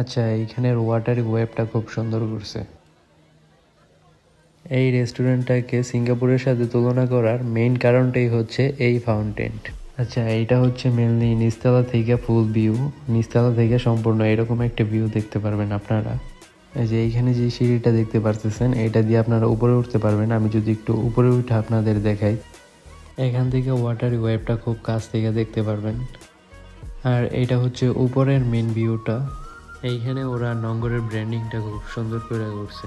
আচ্ছা এইখানের ওয়াটার ওয়েবটা খুব সুন্দর করছে। এই রেস্টুরেন্টটাকে সিঙ্গাপুরের সাথে তুলনা করার মেইন কারণটাই হচ্ছে এই ফাউন্টেন আচ্ছা এইটা হচ্ছে মেনলি নিচতলা থেকে ফুল ভিউ নিচতলা থেকে সম্পূর্ণ এরকম একটা ভিউ দেখতে পারবেন আপনারা। এই যে এইখানে যে সিঁড়িটা দেখতে পারতেছেন, এটা দিয়ে আপনারা উপরে উঠতে পারবেন। আমি যদি একটু উপরে উঠে আপনাদের দেখাই। এখান থেকে ওয়াটার ওয়েবটা খুব কাছ থেকে দেখতে পারবেন। আর এটা হচ্ছে উপরের মেন ভিউটা এইখানে ওরা নঙ্গরের ব্র্যান্ডিংটা খুব সুন্দর করে করছে।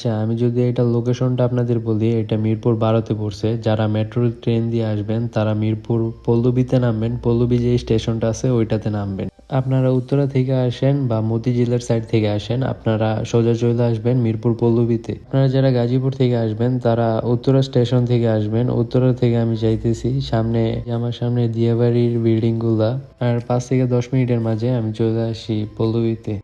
আচ্ছা আমি যদি এটা লোকেশনটা আপনাদের বলি, এটা মিরপুর বারোতে পড়ছে। যারা মেট্রো ট্রেন দিয়ে আসবেন, তারা মিরপুর পল্লবীতে নামবেন। পল্লবী যে স্টেশনটা আছে, ওইটাতে নামবেন। আপনারা উত্তরা থেকে আসেন বা মতিঝিলের সাইড থেকে আসেন, আপনারা সোজা চলে আসবেন মিরপুর পল্লবীতে। আপনারা যারা গাজীপুর থেকে আসবেন, তারা উত্তরা স্টেশন থেকে আসবেন। উত্তরা থেকে আমি যাইতেছি, সামনে আমার সামনে দিয়াবাড়ির বিল্ডিংগুলা। আর পাঁচ থেকে দশ মিনিটের মাঝে আমি চলে আসি পল্লবীতে।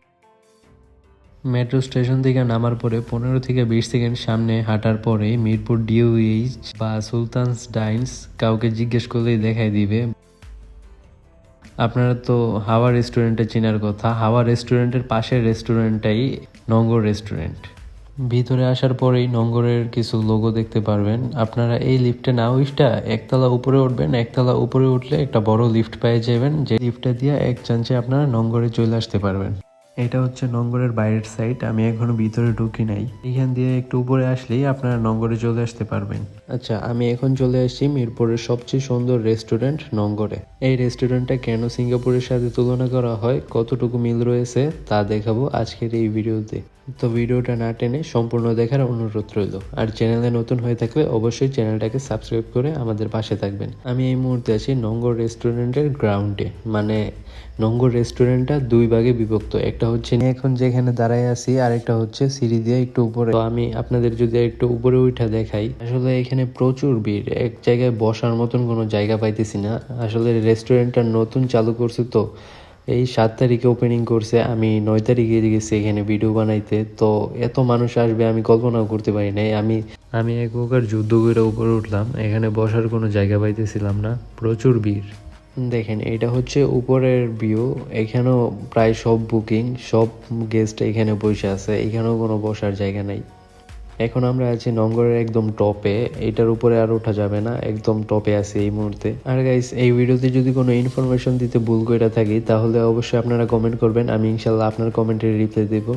মেট্রো স্টেশন থেকে নামার পরে পনেরো থেকে বিশ সেকেন্ড সামনে হাঁটার পরে মিরপুর ডিউইচ বা সুলতানস ডাইন্স কাউকে জিজ্ঞেস করলেই দেখাই দিবে। আপনারা তো হাওয়া রেস্টুরেন্টে চেনার কথা। হাওয়া রেস্টুরেন্টের পাশের রেস্টুরেন্টটাই নঙ্গর রেস্টুরেন্ট। ভিতরে আসার পরেই নঙ্গরের কিছু লোগো দেখতে পারবেন। আপনারা এই লিফটে না উঠটা একতলা উপরে উঠবেন। একতলা উপরে উঠলে একটা বড় লিফট পেয়ে যাবেন। যে লিফটটা দিয়ে এক চান্সে আপনারা নঙ্গরে চলে আসতে পারবেন। এটা হচ্ছে নঙ্গরের বাইরের সাইড আমি এখনও ভিতরে ঢুকি নাই। এখান দিয়ে একটু উপরে আসলেই আপনারা নঙ্গরে চলে আসতে পারবেন। আচ্ছা আমি এখন চলে আসছি মিরপুরের সবচেয়ে সুন্দর রেস্টুরেন্ট নঙ্গরে। এই রেস্টুরেন্টটা কেন সিঙ্গাপুরের সাথে তুলনা করা হয়, কতটুকু মিল রয়েছে, তা দেখাবো আজকের এই ভিডিওতে তো ভিডিওটা না টেনে সম্পূর্ণ দেখার অনুরোধ রইল। আর চ্যানেলে নতুন হয়ে থাকলে অবশ্যই চ্যানেলটাকে সাবস্ক্রাইব করে আমাদের পাশে থাকবেন। আমি এই মুহূর্তে আছি নঙ্গর রেস্টুরেন্টের গ্রাউন্ডে। মানে নঙ্গর রেস্টুরেন্টটা দুই ভাগে বিভক্ত। একটা হচ্ছে এখন যেখানে দাঁড়ায় আছি আর একটা হচ্ছে সিঁড়ি দিয়ে একটু উপরে। তো আমি আপনাদের যদি একটু উপরে উঠা দেখাই, আসলে এখানে প্রচুর ভিড়। এক জায়গায় বসার মতন কোনো জায়গা পাইতেছি না। আসলে রেস্টুরেন্টটা নতুন চালু করছে তো এই সাত তারিখে ওপেনিং করছে, আমি নয় তারিখে গেছি এখানে ভিডিও বানাইতে। তো এত মানুষ আসবে, আমি কল্পনাও করতে পারি নাই। আমি আমি এক প্রকার যুদ্ধ করে উপরে উঠলাম। এখানে বসার কোনো জায়গা পাইতেছিলাম না। প্রচুর ভিড়। দেখেন, এটা হচ্ছে উপরের ভিউ এখানেও প্রায় সব বুকিং সব গেস্ট এখানে বসে আছে। এখানেও কোনো বসার জায়গা নাই। এখন আমরা আছি নঙ্গরের একদম টপে, এটার উপরে আর ওঠা যাবে না, একদম টপে আছে এই মুহূর্তে। আর গাইস এই ভিডিওতে যদি কোনো ইনফরমেশন দিতে ভুল করে থাকি, তাহলে অবশ্যই আপনারা কমেন্ট করবেন, আমি ইনশাল্লাহ আপনার কমেন্টের রিপ্লাই দেবো।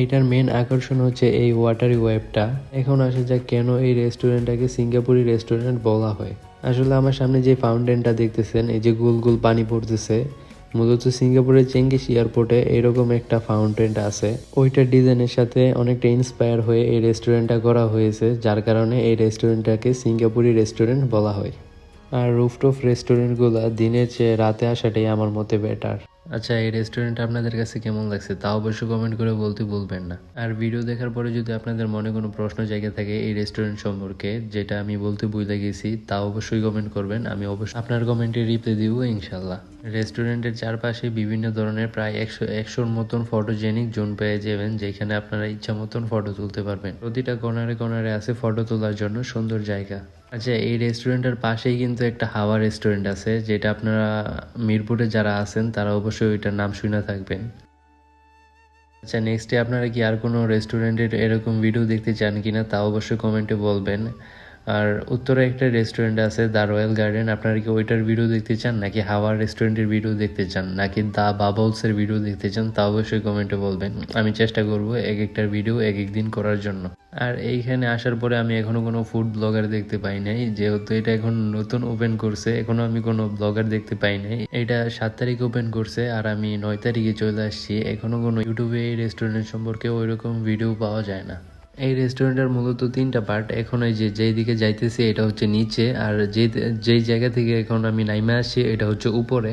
এইটার মেন আকর্ষণ হচ্ছে এই ওয়াটারি ওয়েবটা এখন আসা যাক কেন এই রেস্টুরেন্টটাকে সিঙ্গাপুরি রেস্টুরেন্ট বলা হয়। আসলে আমার সামনে যে ফাউন্টেনটা দেখতেছেন, এই যে গোল গোল পানি পড়তেছে মূলত সিঙ্গাপুরের চেঙ্গিস এয়ারপোর্টে এরকম একটা ফাউন্টেন আছে। ওইটার ডিজাইনের সাথে অনেকটা ইন্সপায়ার হয়ে এই রেস্টুরেন্টটা করা হয়েছে, যার কারণে এই রেস্টুরেন্টটাকে সিঙ্গাপুরি রেস্টুরেন্ট বলা হয়। আর রুফটপ রেস্টুরেন্টগুলো দিনের চেয়ে রাতে আসাটাই আমার মতে বেটার আচ্ছা এই রেস্টুরেন্ট আপনাদের কাছে কেমন লাগছে? তা অবশ্যই কমেন্ট করে বলতে ভুলবেন না। আর ভিডিও দেখার পরে যদি আপনাদের মনে কোনো প্রশ্ন জায়গা থাকে এই রেস্টুরেন্ট সম্পর্কে, যেটা আমি বলতে ভুলে গেছি তা অবশ্যই কমেন্ট করবেন। আমি অবশ্যই আপনার কমেন্টে রিপ্লাই দিব ইনশাল্লাহ রেস্টুরেন্টের চারপাশে বিভিন্ন ধরনের প্রায় একশো, একশোর মতন ফটোজেনিক জোন পেয়ে যাবেন, যেখানে আপনারা ইচ্ছা মতন ফটো তুলতে পারবেন। প্রতিটা কর্নারে কর্নারে আছে ফটো তোলার জন্য সুন্দর জায়গা। আচ্ছা এই রেস্টুরেন্টের পাশেই কিন্তু একটা হাওয়া রেস্টুরেন্ট আছে, যেটা আপনারা মিরপুরে যারা আছেন, তারা অবশ্যই ওইটার নাম শুনে থাকবেন। আচ্ছা নেক্সটে আপনারা কি আর কোনো রেস্টুরেন্টের এরকম ভিডিও দেখতে চান কিনা তা অবশ্যই কমেন্টে বলবেন। আর উত্তরে একটা রেস্টুরেন্ট আছে দ্য রয়্যাল গার্ডেন আপনারা কি ওইটার ভিডিও দেখতে চান, নাকি হাওয়ার রেস্টুরেন্টের ভিডিও দেখতে চান, নাকি দ্য বাবলসের ভিডিও দেখতে চান, তা অবশ্যই কমেন্টে বলবেন। আমি চেষ্টা করব এক একটার ভিডিও এক এক দিন করার জন্য। আর এইখানে আসার পরে আমি এখনও কোনো ফুড ব্লগার দেখতে পাই নাই। যেহেতু এটা এখন নতুন ওপেন করছে, এখনও আমি কোনো ব্লগার দেখতে পাই নাই। এটা সাত তারিখ ওপেন করছে, আর আমি নয় তারিখে চলে আসছি। এখনও কোনো ইউটিউবে এই রেস্টুরেন্ট সম্পর্কে ওইরকম ভিডিও পাওয়া যায় না। এই রেস্টুরেন্টের মূলত তিনটা পার্ট এখন এই যে যেই দিকে যাইতেছি, এটা হচ্ছে নিচে। আর যে যেই জায়গা থেকে এখন আমি নাইমে আসছি এটা হচ্ছে উপরে।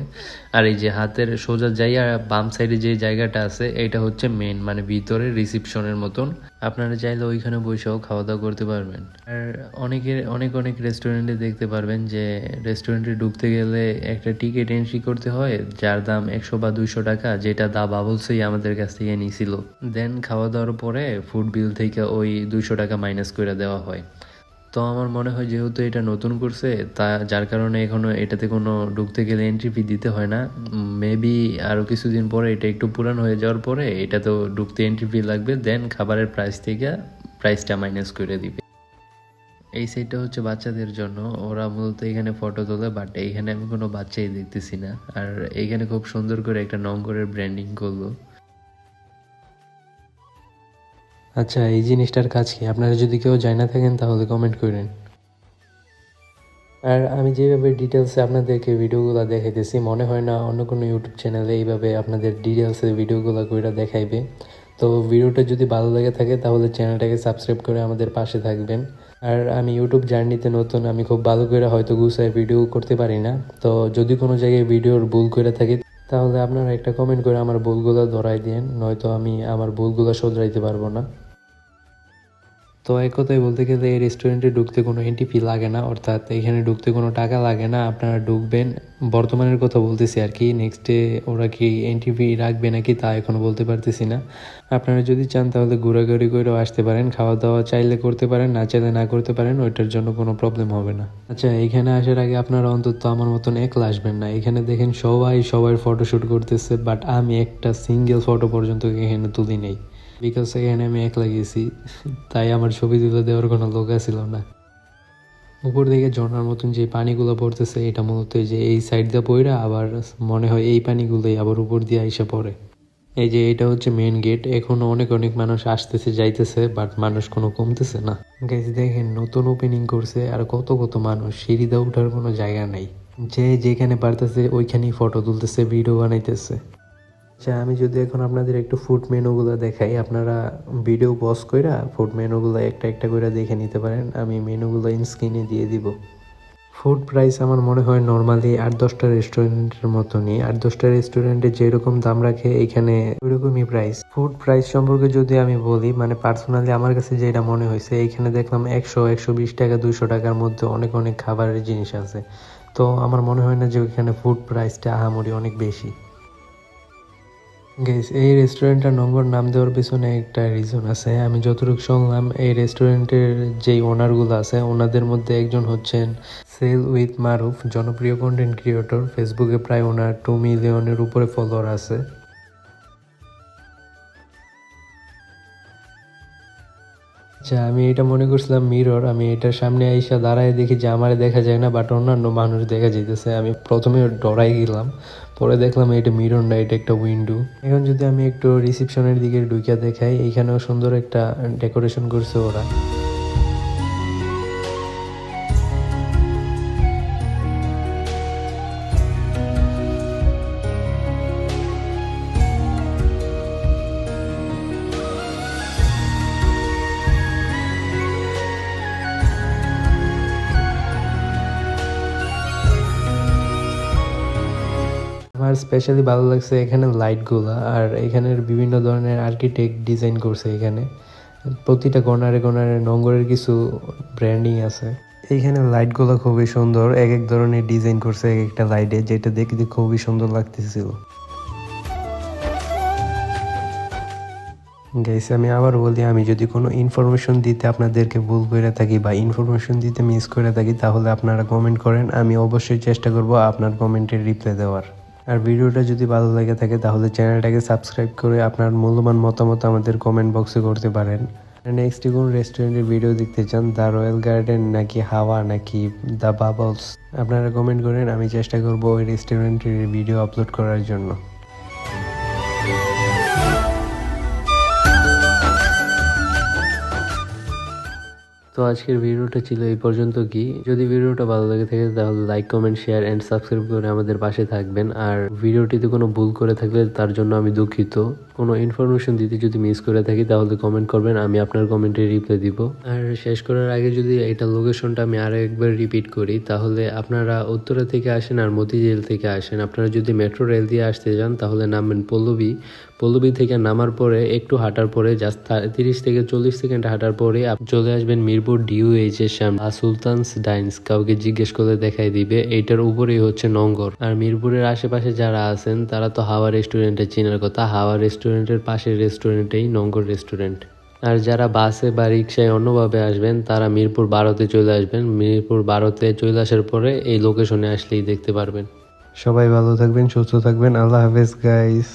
আর এই যে হাতের সোজা যাইয়া বাম সাইডে যে জায়গাটা আছে এটা হচ্ছে মেন মানে ভিতরে রিসিপশনের মতন। আপনারা চাইলে ওইখানে বসেও খাওয়া দাওয়া করতে পারবেন। আর অনেকের, অনেক অনেক রেস্টুরেন্টে দেখতে পারবেন যে রেস্টুরেন্টে ঢুকতে গেলে একটা টিকিট এন্ট্রি করতে হয়, যার দাম একশো বা দুইশো টাকা, যেটা দা বাবলসই আমাদের কাছ থেকে নিয়েছিল দেন খাওয়া দাওয়ার পরে ফুড বিল থেকে ওই দুইশো টাকা মাইনাস করে দেওয়া হয়। তো আমার মনে হয় যেহেতু এটা নতুন করছে, তা যার কারণে এখনও এটাতে কোনো ঢুকতে গেলে এন্ট্রি ফি দিতে হয় না। মেবি আরও কিছুদিন পরে এটা একটু পুরান হয়ে যাওয়ার পরে এটা তো ঢুকতে এন্ট্রি ফি লাগবে দেন খাবারের প্রাইস থেকে প্রাইসটা মাইনাস করে দিবে। এই সাইডটা হচ্ছে বাচ্চাদের জন্য, ওরা মূলত এখানে ফটো তোলে বাট এইখানে আমি কোনো বাচ্চাই দেখতেছি না। আর এইখানে খুব সুন্দর করে একটা নঙ্গরের ব্র্যান্ডিং করল। আচ্ছা এই জিনিসটার কাজ কি? আপনারা যদি কেউ জানা থাকেন, তাহলে কমেন্ট করেন। আর আমি যেভাবে ডিটেলসে আপনাদেরকে ভিডিওগুলো দেখাইতেছি, মনে হয় না অন্য কোনো ইউটিউব চ্যানেলে এইভাবে আপনাদের ডিটেলসে ভিডিওগুলো করে দেখাইবে। তো ভিডিওটা যদি ভালো লেগে থাকে, তাহলে চ্যানেলটাকে সাবস্ক্রাইব করে আমাদের পাশে থাকবেন। আর আমি ইউটিউব জার্নিতে নতুন, আমি খুব ভালো করে হয়তো গুছায় ভিডিও করতে পারি না। তো যদি কোনো জায়গায় ভিডিওর ভুল করে থাকি, তাহলে আপনারা একটা কমেন্ট করে আমার ভুলগুলো ধরাই দিন, নয়তো আমি আমার ভুলগুলো শোধরাইতে পারব না। তো এক কথায় বলতে গেলে এই রেস্টুরেন্টে ঢুকতে কোনো এন্ট্রি ফি লাগে না, অর্থাৎ এখানে ঢুকতে কোনো টাকা লাগে না, আপনারা ঢুকবেন। বর্তমানের কথা বলতেছি আর কি নেক্সটে ওরা কি এন্ট্রি ফি রাখবে নাকি তা এখনও বলতে পারতেছি না। আপনারা যদি চান তাহলে ঘোরাঘুরি করেও আসতে পারেন খাওয়া দাওয়া চাইলে করতে পারেন, না চাইলে না করতে পারেন, ওইটার জন্য কোনো প্রবলেম হবে না। আচ্ছা এখানে আসার আগে আপনারা অন্তত আমার মতন একলা আসবেন না। এখানে দেখেন সবাই সবার ফটোশ্যুট করতেছে বাট আমি একটা সিঙ্গেল ফটো পর্যন্ত এখানে তুলি নেই। বিকজ এখানে আমি একলা গেছি। তাই আমার ছবি তুলে দেওয়ার কোনো লোক ছিল না। উপর দিকে ঝর্ণার মতন যে পানিগুলো পড়তেছে, এটা মূলত যে এই সাইড দিয়ে পড়া আবার মনে হয় এই পানিগুলোই আবার উপর দিয়ে আইসা পড়ে। এই যে এটা হচ্ছে মেন গেট এখনও অনেক অনেক মানুষ আসতেছে, যাইতেছে বাট মানুষ কোনো কমতেছে না। গাইজ দেখেন, নতুন ওপেনিং করছে আর কত কত মানুষ। সিঁড়িতে ওঠার কোনো জায়গা নাই। যে যেখানে পারতেছে, ওইখানেই ফটো তুলতেছে ভিডিও বানাইতেছে। আচ্ছা আমি যদি এখন আপনাদের একটু ফুড মেনুগুলো দেখাই, আপনারা ভিডিও পজ কইরা ফুড মেনুগুলো একটা একটা করে দেখে নিতে পারেন, আমি মেনুগুলো স্ক্রিনে দিয়ে দিব। ফুড প্রাইস আমার মনে হয় নর্মালি আট দশটা রেস্টুরেন্টের মতনই, আট দশটা রেস্টুরেন্টে যেরকম দাম রাখে এখানে ওইরকমই প্রাইস ফুড প্রাইস সম্পর্কে যদি আমি বলি মানে পার্সোনালি আমার কাছে যেটা মনে হয়েছে এখানে দেখলাম একশো একশো বিশ টাকা, দুইশো টাকার মধ্যে অনেক অনেক খাবারের জিনিস আছে। তো আমার মনে হয় না যে ওইখানে ফুড প্রাইসটা আহামরি অনেক বেশি। গেস এই রেস্টুরেন্টটার নম্বর নাম দেওয়ার পিছনে একটা রিজন আছে। আমি যতটুকু শুনলাম, এই রেস্টুরেন্টের যেই ওনারগুলো আছে, ওনাদের মধ্যে একজন হচ্ছেন সেল উইথ মারুফ জনপ্রিয় কন্টেন্ট ক্রিয়েটর ফেসবুকে প্রায় ওনার টু মিলিয়নের উপরে ফলোয়ার আছে। আচ্ছা আমি এটা মনে করছিলাম মিরর আমি এটার সামনে আইসা দাঁড়ায় দেখি যে আমার দেখা যায় না বাট অন্যান্য মানুষ দেখা যাইতেছে। আমি প্রথমে ডরাই গেলাম। পরে দেখলাম এটা মিরর না, এটা একটা উইন্ডো এখন যদি আমি একটু রিসেপশনের দিকে ঢুকিয়া দেখাই এখানেও সুন্দর একটা ডেকোরেশন করছে ওরা। স্পেশালি ভালো লাগছে এখানে লাইটগুলো আর এখানের বিভিন্ন ধরনের আর্কিটেক্ট ডিজাইন করছে এখানে। প্রতিটা কর্নারে কর্নারে নঙ্গরের কিছু ব্র্যান্ডিং আছে। এইখানে লাইটগুলো খুবই সুন্দর এক এক ধরনের ডিজাইন করছে এক একটা লাইটে যেটা দেখতে খুবই সুন্দর লাগতেছিল। গাইস আমি আবার বলি, আমি যদি কোনো ইনফরমেশন দিতে আপনাদেরকে ভুল করে থাকি বা ইনফরমেশন দিতে মিস করে থাকি, তাহলে আপনারা কমেন্ট করেন, আমি অবশ্যই চেষ্টা করব আপনার কমেন্টের রিপ্লাই দেওয়ার। আর ভিডিওটা যদি ভালো লেগে থাকে, তাহলে চ্যানেলটাকে সাবস্ক্রাইব করে আপনার মূল্যবান মতামত আমাদের কমেন্ট বক্সে করতে পারেন। নেক্সট কোন রেস্টুরেন্টের ভিডিও দেখতে চান? দ্য রয়্যাল গার্ডেন নাকি হাওয়া নাকি দ্য বাবলস আপনারা কমেন্ট করেন, আমি চেষ্টা করব ওই রেস্টুরেন্টের ভিডিও আপলোড করার জন্য। তো আজকের ভিডিওটা ছিল এই পর্যন্ত কি। যদি ভিডিওটা ভালো লেগে থাকে, তাহলে like comment share and subscribe করে আমাদের পাশে থাকবেন। আর ভিডিওটিতে কোনো ভুল করে থাকলে তার জন্য আমি দুঃখিত। কোনো ইনফরমেশন দিতে যদি মিস করে থাকি, তাহলে কমেন্ট করবেন, আমি আপনার কমেন্টে রিপ্লাই দিব। আর শেষ করার আগে যদি এটা লোকেশনটা আমি আরও একবার রিপিট করি, তাহলে আপনারা উত্তরা থেকে আসেন আর মতিঝিল থেকে আসেন। আপনারা যদি মেট্রো রেল দিয়ে আসতে যান, তাহলে নামবেন পল্লবী। পল্লবী থেকে নামার পরে, একটু হাঁটার পরে জাস্ট তিরিশ থেকে চল্লিশ সেকেন্ড হাঁটার পরে চলে আসবেন মিরপুর ডিউএইচ এর সামনে। সুলতানস ডাইন্স, কাউকে জিজ্ঞেস করে দেখাই দিবে এটার উপরেই হচ্ছে নঙ্গর। আর মিরপুরের আশেপাশে যারা আছেন, তারা তো হাওয়া রেস্টুরেন্টে চেনার কথা। হাওয়া রেস্টুরেন্টের পাশের রেস্টুরেন্টেই নঙ্গর রেস্টুরেন্ট আর যারা বাসে বা রিক্সায় অন্যভাবে আসবেন, তারা মিরপুর বারোতে চলে আসবেন। মিরপুর বারোতে চলে আসার পরে এই লোকেশনে আসলেই দেখতে পারবেন। সবাই ভালো থাকবেন, সুস্থ থাকবেন। আল্লাহ হাফেজ গাইস